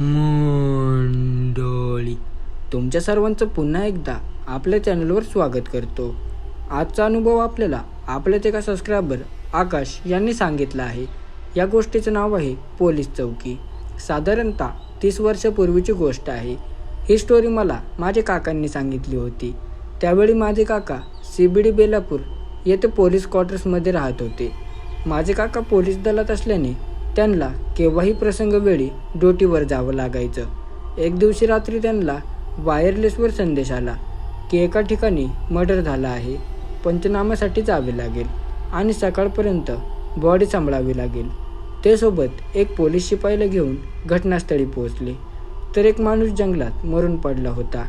मंडळी तुमच्या सर्वांचं पुन्हा एकदा आपल्या चॅनलवर स्वागत करतो. आजचा अनुभव आपल्याला आपल्याच एका सबस्क्रायबर आकाश यांनी सांगितला आहे. या गोष्टीचं नाव आहे पोलीस चौकी. साधारणतः तीस वर्षापूर्वीची गोष्ट आहे. ही स्टोरी मला माझ्या काकांनी सांगितली होती. त्यावेळी माझे काका सीबीडी बेलापूर येथे पोलीस क्वार्टर्समध्ये राहत होते. माझे काका पोलीस दलात असल्याने त्यांना केव्हाही प्रसंगवेळी ड्युटीवर जावं लागायचं. एक दिवशी रात्री त्यांना वायरलेसवर संदेश आला की एका ठिकाणी मर्डर झाला आहे. पंचनामासाठी जावे लागेल आणि सकाळपर्यंत बॉडी सांभाळावी लागेल. ते सोबत एक पोलीस शिपाईला घेऊन घटनास्थळी पोहोचले. तर एक माणूस जंगलात मरून पडला होता.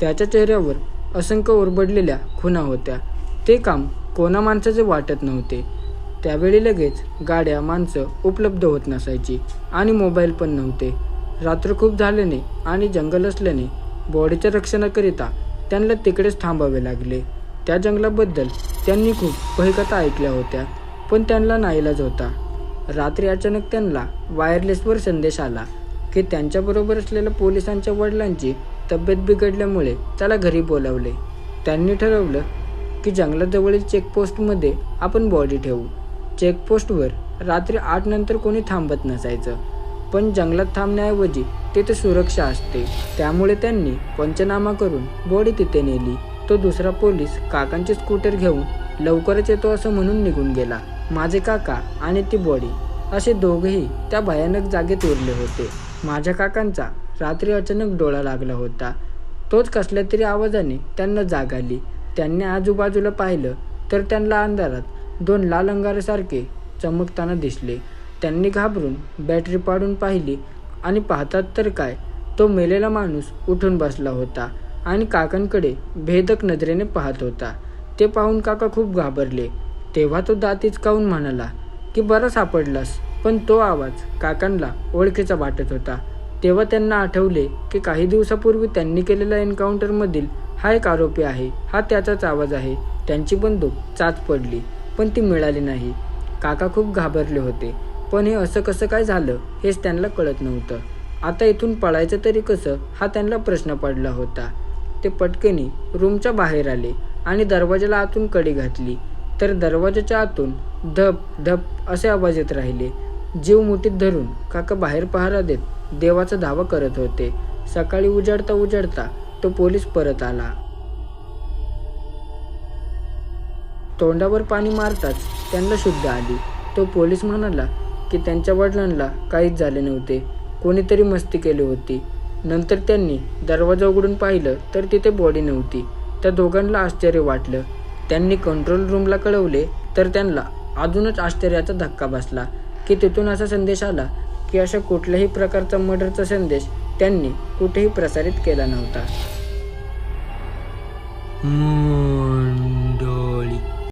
त्याच्या चेहऱ्यावर असंख्य ओरबडलेल्या खुणा होत्या. ते काम कोणा माणसाचे वाटत नव्हते. त्यावेळी लगेच गाड्या माणसं उपलब्ध होत नसायची आणि मोबाईल पण नव्हते. रात्र खूप झाल्याने आणि जंगल असल्याने बॉडीच्या रक्षणाकरिता त्यांना तिकडेच थांबावे लागले. त्या जंगलाबद्दल त्यांनी खूप बहिकथा ऐकल्या होत्या पण त्यांना नाईलाज होता. रात्री अचानक त्यांना वायरलेसवर संदेश आला की त्यांच्याबरोबर असलेल्या पोलिसांच्या वडिलांची तब्येत बिघडल्यामुळे त्याला घरी बोलावले. त्यांनी ठरवलं की जंगलाजवळील चेकपोस्टमध्ये आपण बॉडी ठेवू. चेकपोस्टवर रात्री आठ नंतर कोणी थांबत नसायचं. पण जंगलात थांबण्याऐवजी तिथे सुरक्षा असते. त्यामुळे त्यांनी पंचनामा करून बॉडी तिथे नेली. तो दुसरा पोलीस काकांची स्कूटर घेऊन लवकरच येतो असं म्हणून निघून गेला. माझे काका आणि ती बॉडी असे दोघेही त्या भयानक जागेत उरले होते. माझ्या काकांचा रात्री अचानक डोळा लागला होता. तोच कसल्या तरी आवाजाने त्यांना जाग आली. त्यांनी आजूबाजूला पाहिलं तर त्यांना अंधारात दोन लाल अंगारासारखे चमकताना दिसले. त्यांनी घाबरून बॅटरी पाडून पाहिली. आणि पाहतात तर काय तो मेलेला माणूस उठून बसला होता आणि काकांकडे भेदक नजरेने पाहत होता. ते पाहून काका खूप घाबरले. तेव्हा तो दातीच काऊन म्हणाला की बरं सापडलास. पण तो आवाज काकांना ओळखीचा वाटत होता. तेव्हा त्यांना आठवले की काही दिवसापूर्वी त्यांनी केलेल्या एन्काउंटरमधील हा एक आरोपी आहे. हा त्याचाच आवाज आहे. त्यांची बंदूक चाच पडली. पण ती मिळाली नाही. काका खूप घाबरले होते. पण हे असं कसं काय झालं हेच त्यांना कळत नव्हतं. आता इथून पळायचं तरी कसं हा त्यांना प्रश्न पडला होता. ते पटकनी रूमच्या बाहेर आले आणि दरवाजाला आतून कडी घातली. तर दरवाजाच्या आतून धप धप असे आवाज येत राहिले. जीव मुठीत धरून काका बाहेर पहारा देत देवाचा धावा करत होते. सकाळी उजाडता उजाडता तो पोलीस परत आला. तोंडावर पाणी मारताच त्यांना शुद्ध आली. तो पोलीस म्हणाला की त्यांच्या वडिलांना काहीच झाले नव्हते. कोणीतरी मस्ती केली होती. नंतर त्यांनी दरवाजा उघडून पाहिलं तर तिथे बॉडी नव्हती. त्या दोघांना आश्चर्य वाटलं. त्यांनी कंट्रोल रूमला कळवले तर त्यांना अजूनच आश्चर्याचा धक्का बसला की तिथून असा संदेश आला की अशा कुठल्याही प्रकारचा मर्डरचा संदेश त्यांनी कुठेही प्रसारित केला नव्हता.